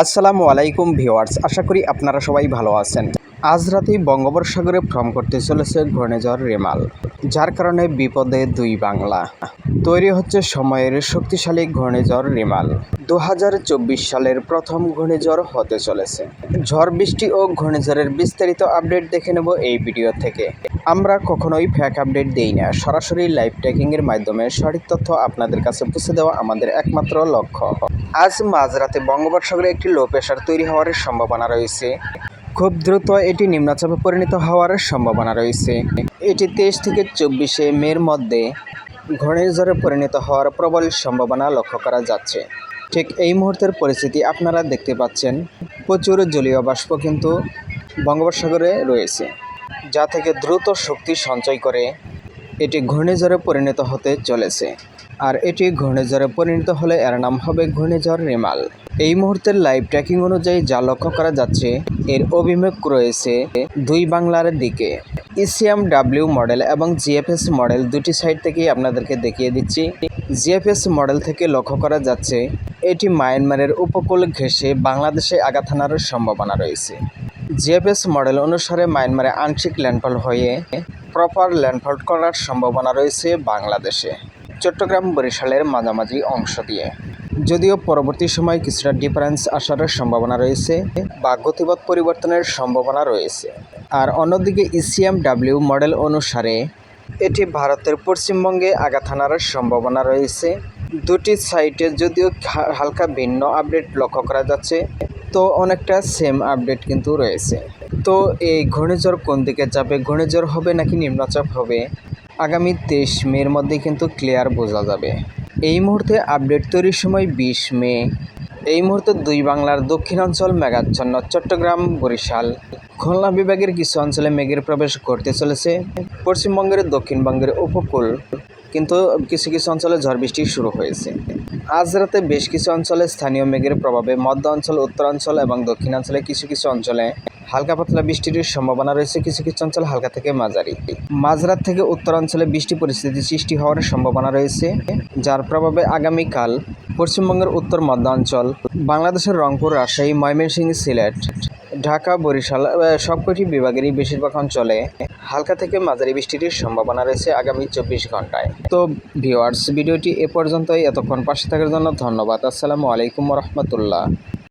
আসসালামু আলাইকুম ভিওয়ার্স আশা করি আপনারা সবাই ভালো আছেন। আজ রাতেই বঙ্গোপসাগরে ভ্রম করতে চলেছে ঘূর্ণিঝড় রেমাল, যার কারণে বিপদে দুই বাংলা। তৈরি হচ্ছে সময়ের শক্তিশালী ঘূর্ণিঝড় রেমাল। দু হাজার চব্বিশ সালের প্রথম ঘূর্ণিঝড় হতে চলেছে। ঝড় বৃষ্টি ও ঘূর্ণিঝড়ের বিস্তারিত আপডেট দেখে নেব এই ভিডিও থেকে। আমরা কখনোই ফ্যাক আপডেট দেই না। সরাসরি লাইভ ট্র্যাকিংয়ের মাধ্যমে সঠিক তথ্য আপনাদের কাছে পৌঁছে দেওয়া আমাদের একমাত্র লক্ষ্য। আজ মাঝরাতে বঙ্গোপসাগরে একটি লো প্রেশার তৈরি হওয়ার সম্ভাবনা রয়েছে। খুব দ্রুত এটি নিম্নচাপে পরিণত হওয়ার সম্ভাবনা রয়েছে। এটি তেইশ থেকে চব্বিশে মের মধ্যে ঘূর্ণিঝড়ে পরিণত হওয়ার প্রবল সম্ভাবনা লক্ষ্য করা যাচ্ছে। ঠিক এই মুহূর্তের পরিস্থিতি আপনারা দেখতে পাচ্ছেন। প্রচুর জলীয় বাষ্প কিন্তু বঙ্গোপসাগরে রয়েছে। যা থেকে দ্রুত শক্তি সঞ্চয় করে, এটি ঘূর্ণিঝড়ে পরিণত হতে চলেছে। আর এটি ঘূর্ণিঝড়ে পরিণত হলে এর নাম হবে ঘূর্ণিঝড় রেমাল। এই মুহূর্তের লাইভ ট্র্যাকিং অনুযায়ী যা লক্ষ্য করা যাচ্ছে, এর অভিমুখ রয়েছে দুই বাংলার দিকে। ইসিএম ডাব্লিউ মডেল এবং জিএফএস মডেল দুটি সাইড থেকেই আপনাদেরকে দেখিয়ে দিচ্ছি। জিএফএস মডেল থেকে লক্ষ্য করা যাচ্ছে, এটি মায়ানমারের উপকূল ঘেঁষে বাংলাদেশে আঘাত হানার সম্ভাবনা রয়েছে। জিএফএস মডেল অনুসারে মায়ানমারে আংশিক ল্যান্ডফল হয়ে প্রপার ল্যান্ডফল করার সম্ভাবনা রয়েছে বাংলাদেশে। চট্টগ্রাম বরিশালের মাঝামাঝি অংশ দিয়ে। যদিও পরবর্তী সময় কিছুটা ডিফারেন্স আসার সম্ভাবনা রয়েছে, বা গতিপথ পরিবর্তনের সম্ভাবনা রয়েছে। আর অন্যদিকে ইসিএম ডাব্লিউ মডেল অনুসারে এটি ভারতের পশ্চিমবঙ্গে আঘাত হানার সম্ভাবনা রয়েছে। দুটি সাইটে যদিও হালকা ভিন্ন আপডেট লক্ষ্য করা যাচ্ছে তো অনেকটা সেম আপডেট কিন্তু রয়েছে। তো এই ঘূর্ণিঝড় কোন দিকে যাবে, ঘূর্ণিঝড় হবে নাকি নিম্নচাপ হবে? আগামী তেইশ মের মধ্যে কিন্তু ক্লিয়ার বোঝা যাবে। এই মুহূর্তে আপডেট তৈরির সময় বিশ মে। এই মুহূর্তে দুই বাংলার দক্ষিণাঞ্চল, মেঘাচ্ছন্ন, চট্টগ্রাম, বরিশাল। খুলনা বিভাগের কিছু অঞ্চলে মেঘের প্রবেশ ঘটতে চলেছে। পশ্চিমবঙ্গের দক্ষিণবঙ্গের উপকূল। কিন্তু কিছু কিছু অঞ্চলে ঝড় বৃষ্টি শুরু হয়েছে। আজ রাতে বেশ কিছু অঞ্চলে স্থানীয় মেঘের প্রভাবে মধ্য অঞ্চল উত্তরাঞ্চল এবং দক্ষিণাঞ্চলে কিছু কিছু অঞ্চলে হালকা পাতলা বৃষ্টির সম্ভাবনা রয়েছে, কিছু কিছু অঞ্চল হালকা থেকে মাঝারি। মাঝরাত থেকে উত্তরাঞ্চলে বৃষ্টি পরিস্থিতি সৃষ্টি হওয়ার সম্ভাবনা রয়েছে, যার প্রভাবে আগামীকাল পশ্চিমবঙ্গের উত্তর মধ্যাঞ্চল বাংলাদেশের রংপুর, রাজশাহী, ময়মনসিংহ, সিলেট ঢাকা, বরিশাল সবকটি বিভাগেরই বেশিরভাগ অঞ্চলে হালকা থেকে মাঝারি বৃষ্টির সম্ভাবনা রয়েছে আগামী চব্বিশ ঘন্টায় তো ভিওয়ার্স ভিডিওটি এ পর্যন্তই। এতক্ষণ পাশে থাকার জন্য ধন্যবাদ। আসসালামু আলাইকুম রহমতুল্লাহ।